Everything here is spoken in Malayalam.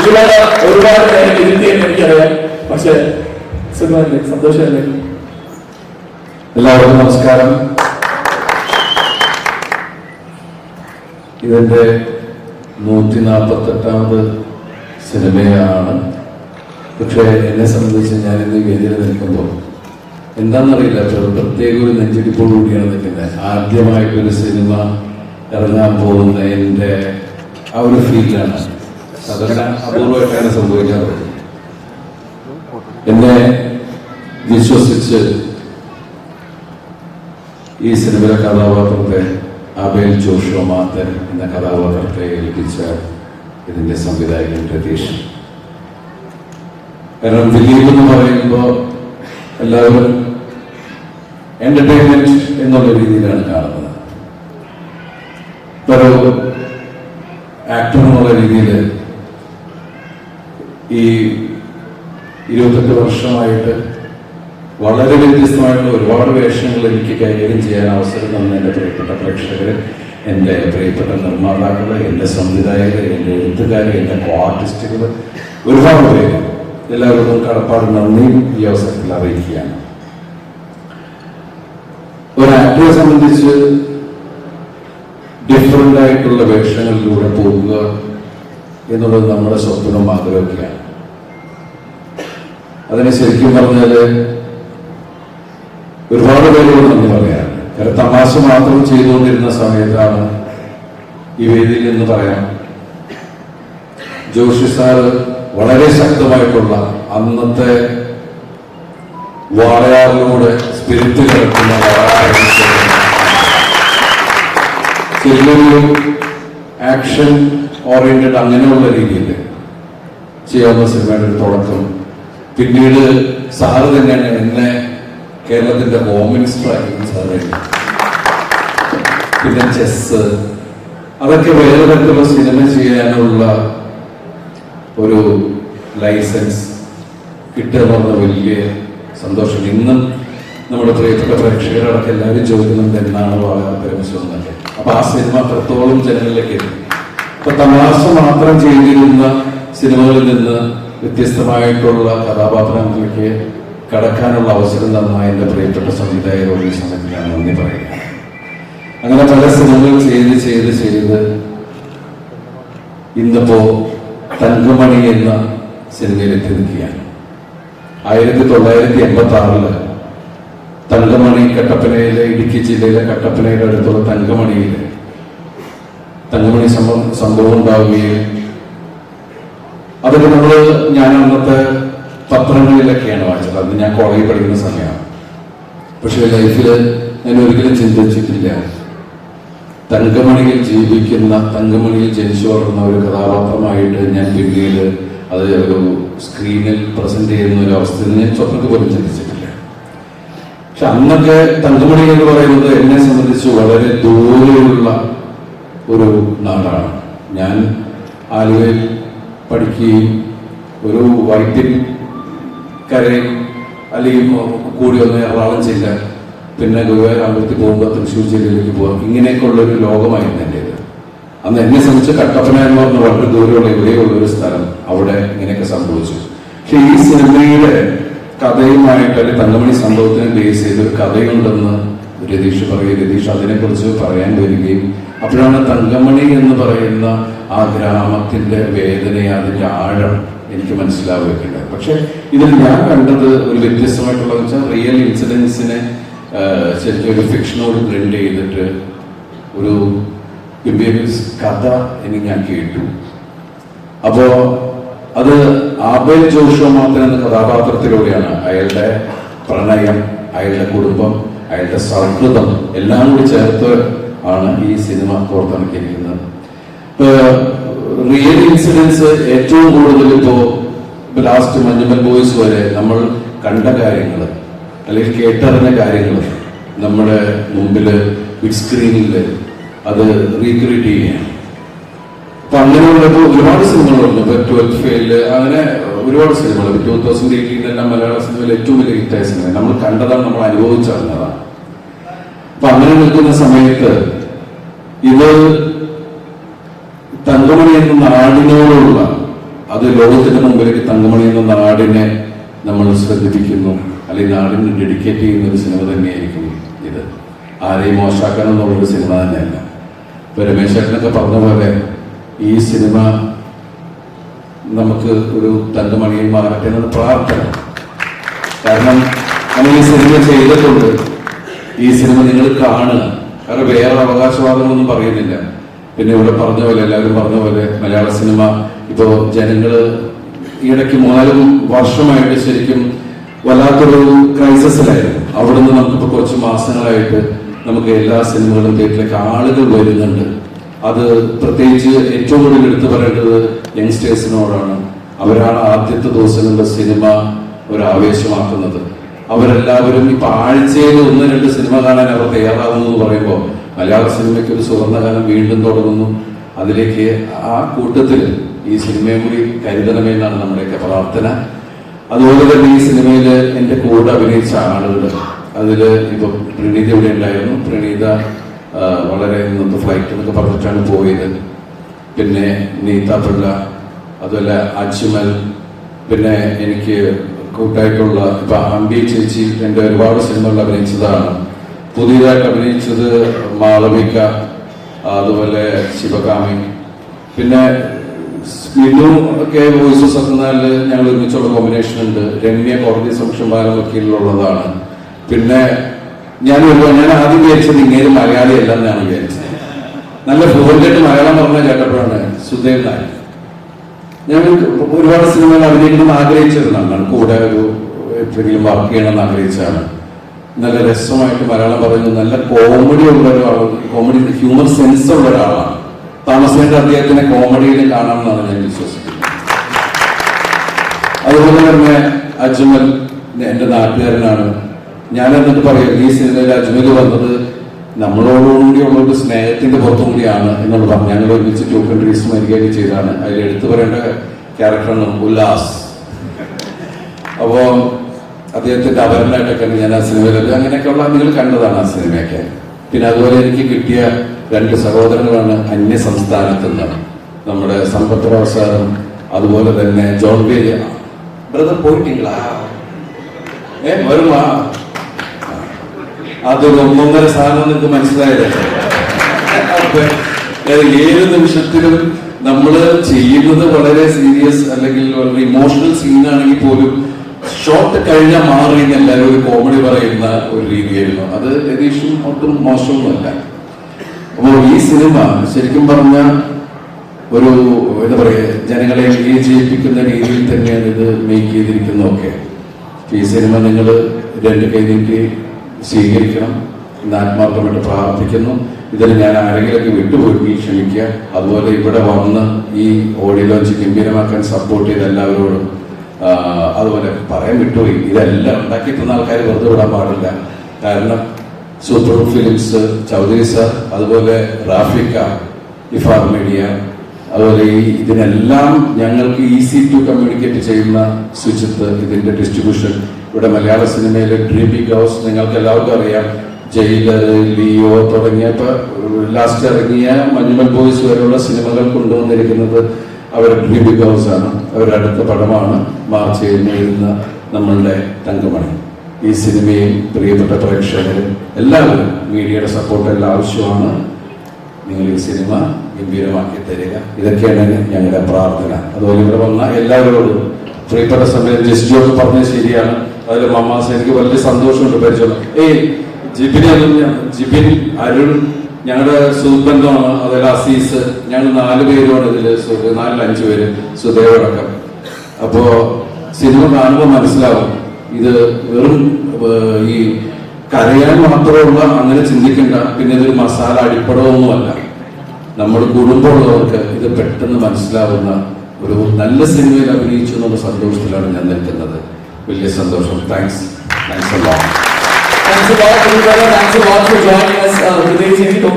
ഒരുപാട് ഒരുപാട് പേര് ഇരുത്തിയെന്ന് എനിക്കറിയാം. പക്ഷേ സുഖമല്ലേ? സന്തോഷമല്ലേ? എല്ലാവർക്കും നമസ്കാരം. ഇതിന്റെ നൂറ്റി നാൽപ്പത്തെട്ടാമത് സിനിമയാണ്. പക്ഷേ എന്നെ സംബന്ധിച്ച് ഞാൻ ഇന്ന് വേദിയിൽ നിൽക്കുമ്പോൾ എന്താണെന്നറിയില്ല. പ്രത്യേക ഒരു നെഞ്ചിടിപ്പോടു കൂടിയാണ് നിൽക്കുന്നത്. ആദ്യമായിട്ടൊരു സിനിമ ഇറങ്ങാൻ പോകുന്ന എന്റെ ആ ഒരു ഫീലാണ് സാധാരണ അപൂർവമായിട്ടാണ് സംഭവിക്കാറ് എന്നെ വിശ്വസിച്ച് ഈ സിനിമയിലെ കഥാപാത്രത്തെ അബേൽ ജോഷോ മാത്തൻ എന്ന കഥാപാത്രത്തെ ഏൽപ്പിച്ച ഇതിന്റെ സംവിധായകൻ രതീഷ്. കാരണം ദിലീപ് എന്ന് പറയുമ്പോൾ എല്ലാവരും എന്റർടൈൻമെന്റ് എന്നുള്ള രീതിയിലാണ് കാണുന്നത്. ആക്ടർ എന്നുള്ള രീതിയിൽ ഈ ഇരുപത്തെട്ട് വർഷമായിട്ട് വളരെ വ്യത്യസ്തമായിട്ടുള്ള ഒരുപാട് വേഷങ്ങൾ എനിക്ക് കൈകാര്യം ചെയ്യാൻ അവസരം തന്ന എന്റെ പ്രിയപ്പെട്ട പ്രേക്ഷകർ എന്റെ പ്രിയപ്പെട്ട നിർമ്മാതാക്കൾ എന്റെ സംവിധായകർ എന്റെ എഴുത്തുകാർ എന്റെ ആർട്ടിസ്റ്റുകൾ ഒരുപാട് പേര്. എല്ലാവർക്കും കടപ്പാട് നന്ദിയും ഈ അവസരത്തിൽ അറിയിക്കുകയാണ്. ഒരു ആക്ടറെ സംബന്ധിച്ച് ഡിഫറെന്റ് ആയിട്ടുള്ള വേഷങ്ങളിലൂടെ പോകുക എന്നുള്ളത് നമ്മുടെ സ്വപ്നം ആഗ്രഹമൊക്കെയാണ് അതിനെ ശരിക്കും പറഞ്ഞാൽ ഒരുപാട് പേരോട് നമ്മൾ പറയാറുണ്ട്. കാരണം തമാശ മാത്രം ചെയ്തുകൊണ്ടിരുന്ന സമയത്താണ് ഈ വേദിയിൽ എന്ന് പറയാം. ജോഷി സാർ വളരെ ശക്തമായിട്ടുള്ള അന്നത്തെ വാളയാറിലൂടെ സ്പിരിറ്റ് കിടക്കുന്ന ചെറിയൊരു ആക്ഷൻ ഓറിയന്റഡ് അങ്ങനെയുള്ള രീതിയിൽ ചെയ്യാവുന്ന സിനിമയുടെ ഒരു തുടക്കം. പിന്നീട് സാറ് തന്നെയാണ് എന്നെ കേരളത്തിന്റെ ഹോം മിനിസ്റ്റർ ആയിരുന്നു സാറ് പിന്നെ ചെസ് അതൊക്കെ വേറെ തരത്തിലുള്ള സിനിമ ചെയ്യാനുള്ള ഒരു ലൈസൻസ് കിട്ടുക വന്ന വലിയ സന്തോഷം. ഇന്നും നമ്മുടെ പ്രിയപ്പെട്ട പ്രേക്ഷകരടക്കം എല്ലാവരും ചോദിക്കുന്നുണ്ട് എന്നാണ് വളരെ പരമശിവം എന്നൊക്കെ. അപ്പൊ ആ സിനിമ അത്രത്തോളം ജനങ്ങളിലേക്ക് എത്തി. അപ്പൊ തമാശ മാത്രം ചെയ്തിരുന്ന സിനിമകളിൽ നിന്ന് വ്യത്യസ്തമായിട്ടുള്ള കഥാപാത്രങ്ങളിലേക്ക് കടക്കാനുള്ള അവസരം തന്ന എന്റെ പ്രിയപ്പെട്ട സംവിധായകരോട് ഈ സമയത്ത് ഞാൻ നന്ദി പറയുക അങ്ങനെ പല സിനിമകൾ ചെയ്ത് ചെയ്ത് ചെയ്ത് ഇന്നിപ്പോ തങ്കമണി എന്ന സിനിമയിലെത്തി നിൽക്കുകയാണ് ആയിരത്തി തൊള്ളായിരത്തി എൺപത്തി ആറിൽ തങ്കമണി കട്ടപ്പനയിലെ ഇടുക്കി ജില്ലയിലെ കട്ടപ്പനയുടെ അടുത്തുള്ള തങ്കമണിയിൽ തങ്കമണി സംഭവം സംഭവം ഉണ്ടാവുകയും അതൊക്കെ നമ്മൾ ഞാൻ അന്നത്തെ പത്രങ്ങളിലൊക്കെയാണ് വായിച്ചത്. അന്ന് ഞാൻ കോളേജിൽ പഠിക്കുന്ന സമയമാണ്. പക്ഷേ ലൈഫിൽ ഞാൻ ഒരിക്കലും ചിന്തിച്ചിട്ടില്ല. തങ്കമണിയിൽ ജീവിക്കുന്ന തങ്കമണിയിൽ ജനിച്ചു വളർന്ന ഒരു കഥാപാത്രമായിട്ട് ഞാൻ പിന്നീട് അത് ഒരു സ്ക്രീനിൽ പ്രസന്റ് ചെയ്യുന്ന ഒരു അവസ്ഥയിൽ ഞാൻ സ്വപ്നത്തിൽ പോലും ചിന്തിച്ചിട്ടില്ല. പക്ഷെ അന്നൊക്കെ തങ്കമണി എന്ന് പറയുന്നത് എന്നെ സംബന്ധിച്ച് വളരെ ദൂരെയുള്ള ഒരു നാടാണ്. ഞാൻ ആലുവയിൽ പഠിക്കുകയും ഒരു വൈദ്യൻ കരയും അല്ലെങ്കിൽ കൂടി വന്ന് എറണാകുളം ജില്ല പിന്നെ ഗുരുവായൂർ അമ്പലത്തിൽ പോകുമ്പോൾ തൃശ്ശൂർ ജില്ലയിലേക്ക് പോകാം. ഇങ്ങനെയൊക്കെയുള്ള ഒരു ലോകമായിരുന്നു എന്റെ അന്ന് എന്നെ സംബന്ധിച്ച് കട്ടപ്പന എന്ന് പറഞ്ഞ വളരെ ദൂരമുള്ള ഇവിടെ ഒരു സ്ഥലം. അവിടെ ഇങ്ങനെയൊക്കെ സംഭവിച്ചു. പക്ഷെ ഈ സിനിമയുടെ കഥയുമായിട്ട് അല്ലെങ്കിൽ തങ്കമണി സംഭവത്തിനെ ബേസ് ചെയ്തൊരു കഥയുണ്ടെന്ന് രതീഷ് പറയും രതീഷ് അതിനെക്കുറിച്ച് പറയാൻ വരികയും അപ്പോഴാണ് തങ്കമണി എന്ന് പറയുന്ന ആ ഗ്രാമത്തിന്റെ വേദനയെ അതിന്റെ ആഴം എനിക്ക് മനസ്സിലാവുകയുണ്ടായി. പക്ഷെ ഇതിൽ ഞാൻ കണ്ടത് ഒരു വ്യത്യസ്തമായിട്ടുള്ള വെച്ചാൽ റിയൽ ഇൻസിഡൻസിനെ ശരിക്കും ഒരു ഫിക്ഷനോട് ബ്ലെൻഡ് ചെയ്തിട്ട് ഒരു ബിബിയസ് കഥ എനിക്ക് ഞാൻ കേട്ടു. അപ്പോ അത് ആബേ ജോഷോ മാത്രം എന്ന കഥാപാത്രത്തിലൂടെയാണ് അയാളുടെ പ്രണയം അയാളുടെ കുടുംബം അയാളുടെ സൗഹൃദം എല്ലാം കൂടി ചേർത്ത് ആണ് ഈ സിനിമ പുറത്തിറക്കിയിരിക്കുന്നത്. റിയൽ ഇൻസിഡൻസ് ഏറ്റവും കൂടുതൽ ഇപ്പോ ലാസ്റ്റ് മഞ്ഞുമൽ ബോയ്സ് വരെ നമ്മൾ കണ്ട കാര്യങ്ങൾ അല്ലെങ്കിൽ കേട്ടറിഞ്ഞ കാര്യങ്ങൾ നമ്മുടെ മുമ്പിൽ ബിഗ് സ്ക്രീനിൽ അത് റീക്രിയേറ്റ് ചെയ്യുകയാണ്. അപ്പൊ അങ്ങനെയുള്ളത് ഒരുപാട് സിനിമകളുണ്ട് ഇപ്പൊ ട്വൽത്ത് ഫെയിൽ അങ്ങനെ ഒരുപാട് സിനിമകൾ. ടൂ തൗസൻഡ് എയ്റ്റീനിലെല്ലാം മലയാള സിനിമയിൽ ഏറ്റവും വലിയ ഹിറ്റായ സിനിമ. നമ്മൾ കണ്ടതാണ് നമ്മൾ അനുഭവിച്ചറിഞ്ഞതാണ്. അപ്പൊ അങ്ങനെ നിൽക്കുന്ന സമയത്ത് ഇത് തങ്കമണി എന്ന നാടിനോടുള്ള അത് ലോകത്തിന്റെ മുമ്പിലേക്ക് തങ്കമണി എന്ന നാടിനെ നമ്മൾ ശ്രദ്ധിപ്പിക്കുന്നു. അല്ലെങ്കിൽ നാടിന് ഡെഡിക്കേറ്റ് ചെയ്യുന്ന ഒരു സിനിമ തന്നെയായിരിക്കും ഇത്. ആരെയും മോശമാക്കണം എന്നുള്ളൊരു സിനിമ തന്നെയല്ല. ഇപ്പൊ രമേശ് ചേട്ടനൊക്കെ പറഞ്ഞ പോലെ ഈ സിനിമ നമുക്ക് ഒരു തങ്കമണിയിൽ മാറട്ടെ എന്നത് പ്രാർത്ഥന. കാരണം നമ്മൾ ഈ സിനിമ ചെയ്തിട്ടുണ്ട്. ഈ സിനിമ നിങ്ങൾ കാണുക. കാരണം വേറെ അവകാശവാദങ്ങളൊന്നും പറയുന്നില്ല. പിന്നെ ഇവിടെ പറഞ്ഞ പോലെ എല്ലാവരും പറഞ്ഞ പോലെ മലയാള സിനിമ ഇപ്പോ ജനങ്ങൾ ഈയിടയ്ക്ക് മൂന്നാൽ വർഷമായിട്ട് ശരിക്കും വല്ലാത്തൊരു ക്രൈസിസിലായിരുന്നു. അവിടുന്ന് നമുക്കിപ്പോ കുറച്ച് മാസങ്ങളായിട്ട് നമുക്ക് എല്ലാ സിനിമകളും തിയേറ്ററിലേക്ക് ആളുകൾ വരുന്നുണ്ട്. അത് പ്രത്യേകിച്ച് ഏറ്റവും കൂടുതൽ എടുത്തു പറയേണ്ടത് യങ്സ്റ്റേഴ്സിനോടാണ്. അവരാണ് ആദ്യത്തെ ദിവസങ്ങളുടെ സിനിമ ഒരു ആവേശമാക്കുന്നത്. അവരെല്ലാവരും ഇപ്പൊ ആഴ്ചയിൽ ഒന്ന് രണ്ട് സിനിമ കാണാൻ അവർ തയ്യാറാകുന്നു എന്ന് പറയുമ്പോൾ മലയാള സിനിമയ്ക്ക് ഒരു സുവർണകാലം വീണ്ടും തുടങ്ങുന്നു. അതിലേക്ക് ആ കൂട്ടത്തിൽ ഈ സിനിമയെ കൂടി കരുതണമെന്നാണ് നമ്മുടെയൊക്കെ പ്രാർത്ഥന. അതുപോലെ തന്നെ ഈ സിനിമയിൽ എന്റെ കൂടെ അഭിനയിച്ച ആളുകൾ. അതിൽ ഇപ്പൊ പ്രണീത ഇവിടെ ഉണ്ടായിരുന്നു. പ്രണീത വളരെ ഇന്നത്തെ ഫ്ലൈറ്റ് എന്നൊക്കെ പറഞ്ഞിട്ടാണ് പോയത്. പിന്നെ നീത്ത പിള്ള അതുപോലെ അജ്മൽ പിന്നെ എനിക്ക് കൂട്ടായിട്ടുള്ള ഇപ്പൊ അമ്പി ചേച്ചി എന്റെ ഒരുപാട് സിനിമകൾ അഭിനയിച്ചതാണ്. പുതിയതായിട്ട് അഭിനയിച്ചത് മാളവിക അതുപോലെ ശിവകാമി. പിന്നെ വിനു ഒക്കെ വോയിസ് എന്നാൽ ഞങ്ങൾ ഒരുമിച്ചുള്ള കോമ്പിനേഷൻ ഉണ്ട്. രമ്യ കോടതി സംരക്ഷണ ബാലം വക്കീലിലുള്ളതാണ് പിന്നെ ഞാൻ ഞാൻ ആദ്യം വിചാരിച്ചത് ഇങ്ങനെ മലയാളി അല്ല എന്നാണ് വിചാരിച്ചത്. നല്ല ഫ്ലുവന്റായിട്ട് മലയാളം പറഞ്ഞ കേട്ടപ്പോഴാണ് സുദേവ് നായർ. ഞാൻ ഒരുപാട് സിനിമകൾ അഭിനയിക്കണം ആഗ്രഹിച്ചിരുന്നതാണ് കൂടെ ഒരു എപ്പോഴെങ്കിലും വർക്ക് ചെയ്യണമെന്ന് ആഗ്രഹിച്ചാണ് നല്ല രസമായിട്ട് മലയാളം പറയുന്നത് നല്ല കോമഡി ഉള്ള ഒരാൾ കോമഡി ഹ്യൂമർ സെൻസ് ഉള്ള ഒരാളാണ്. താമസിക്കേണ്ട അദ്ദേഹത്തിനെ കോമഡിയിൽ കാണാമെന്നാണ് ഞാൻ വിശ്വസിക്കുന്നത്. അതുപോലെ തന്നെ അജ്മൽ എന്റെ നാട്ടുകാരനാണ്. ഞാൻ എന്നിട്ട് പറയാം ഈ സിനിമയിൽ അജ്മൽ വന്നത് നമ്മളോടുകൂടിയുള്ള ഒരു സ്നേഹത്തിന്റെ പുറത്തും കൂടിയാണ് എന്നുള്ളത് പറഞ്ഞു. ഞങ്ങൾ ഒരുമിച്ച് ടു കൺട്രീസ് മരിക്കുകയൊക്കെ ചെയ്താണ് അതിൽ എടുത്തു പറയേണ്ട ക്യാരക്ടറാണ് ഉല്ലാസ്. അപ്പോ അദ്ദേഹത്തിന്റെ അവരനായിട്ടൊക്കെയാണ് ഞാൻ ആ സിനിമയിൽ അങ്ങനെയൊക്കെയുള്ള നിങ്ങൾ കണ്ടതാണ് ആ സിനിമയൊക്കെ. പിന്നെ അതുപോലെ എനിക്ക് കിട്ടിയ രണ്ട് സഹോദരങ്ങളാണ് അന്യ സംസ്ഥാനത്ത് നിന്ന് നമ്മുടെ സമ്പത്ത് പ്രസാദം അതുപോലെ തന്നെ ജോൺ ബ്രദർ പോയിട്ടിങ്ങളാ ഏ വരുമാ അതൊരു ഒന്നൊന്നര സാധനം നിങ്ങൾക്ക് മനസ്സിലായത് ഏഴ് നിമിഷത്തിലും നമ്മൾ ചെയ്യുന്നത് വളരെ സീരിയസ് അല്ലെങ്കിൽ വളരെ ഇമോഷണൽ സീനാണെങ്കിൽ പോലും ഷോർട്ട് കഴിഞ്ഞാൽ മാറി എല്ലാവരും ഒരു കോമഡി പറയുന്ന ഒരു രീതിയായിരുന്നു. അത് രതീഷും ഒട്ടും മോശമൊന്നുമല്ല. അപ്പോൾ ഈ സിനിമ ശരിക്കും പറഞ്ഞ ഒരു എന്താ പറയുക ജനങ്ങളെ വിജയിപ്പിക്കുന്ന രീതിയിൽ തന്നെയാണ് ഇത് മേക്ക് ചെയ്തിരിക്കുന്നതൊക്കെ. ഈ സിനിമ നിങ്ങൾ രണ്ട് കൈ നീട്ടി സ്വീകരിക്കണം. എന്ന് ആത്മാർത്ഥമായിട്ട് പ്രാർത്ഥിക്കുന്നു. ഇതിൽ ഞാൻ ആരെങ്കിലൊക്കെ വിട്ടുപോയി ക്ഷമിക്കുക. അതുപോലെ ഇവിടെ വന്ന് ഈ ഓഡിയോ ലോഞ്ച് ഗംഭീരമാക്കാൻ സപ്പോർട്ട് ചെയ്ത എല്ലാവരോടും അതുപോലെ പറയാൻ വിട്ടുപോയി. ഇതെല്ലാം ഉണ്ടാക്കി തന്ന ആൾക്കാർ വെറുതെ വിടാൻ പാടില്ല. കാരണം സൂപ്പർ ഫിലിംസ് ചൗധരി സർ അതുപോലെ റാഫിക്ക ഇഫാർ മീഡിയ അതുപോലെ ഈ ഇതിനെല്ലാം ഞങ്ങൾക്ക് ഈസി ടു കമ്മ്യൂണിക്കേറ്റ് ചെയ്യുന്ന സുജിത്ത് ഇതിന്റെ ഡിസ്ട്രിബ്യൂഷൻ ഇവിടെ മലയാള സിനിമയിലെ ഡ്രീം ഗൗസ് നിങ്ങൾക്ക് എല്ലാവർക്കും അറിയാം. ജയിലർ ലിയോ തുടങ്ങിയ ലാസ്റ്റ് ഇറങ്ങിയ മഞ്ഞുമൽ ബോയ്സ് വരെയുള്ള സിനിമകൾ കൊണ്ടുവന്നിരിക്കുന്നത് അവരുടെ ഡ്രീം ഗൗസ് ആണ്. അവരുടെ അടുത്ത പടമാണ് മാർച്ച് ഏഴിന് നമ്മളുടെ തങ്കമണി. ഈ സിനിമയും പ്രിയപ്പെട്ട പ്രേക്ഷകരും എല്ലാവരും മീഡിയയുടെ സപ്പോർട്ട് എല്ലാം ആവശ്യമാണ്. നിങ്ങൾ ഈ സിനിമ ഗംഭീരമാക്കി തരിക. ഇതൊക്കെയാണ് ഞങ്ങളുടെ പ്രാർത്ഥന. അതുപോലെ ഇവിടെ വന്ന എല്ലാവരോടും പ്രിയപ്പെട്ട സമയം ജസ്റ്റ് ജോസ് പറഞ്ഞത് ശരിയാണ്. അതിൽ മമ്മാസ് എനിക്ക് വലിയ സന്തോഷമുണ്ട് പരിചയം. ഏയ് ജിബിനെ ജിബിൻ അരുൺ ഞങ്ങളുടെ സുബന്ധമാണ് അതിൽ അസീസ് ഞങ്ങൾ നാല് പേരുമാണ് ഇതിൽ നാലിൽ അഞ്ചു പേര് സുദേവടക്കം അപ്പോ സിനിമ കാണുമ്പോൾ മനസ്സിലാവും. ഇത് വെറും ഈ കരയാൻ മാത്രമുള്ള അങ്ങനെ ചിന്തിക്കേണ്ട. പിന്നെ ഇതൊരു മസാല അടിപ്പടമൊന്നുമല്ല. നമ്മൾ കുടുംബമുള്ളവർക്ക് ഇത് പെട്ടെന്ന് മനസ്സിലാവുന്ന ഒരു നല്ല സിനിമയിൽ അഭിനയിച്ചു എന്നുള്ള സന്തോഷത്തിലാണ് ഞാൻ നിൽക്കുന്നത്. വലിയ സന്തോഷം. Thanks thanks thanks lot, everybody. Thanks a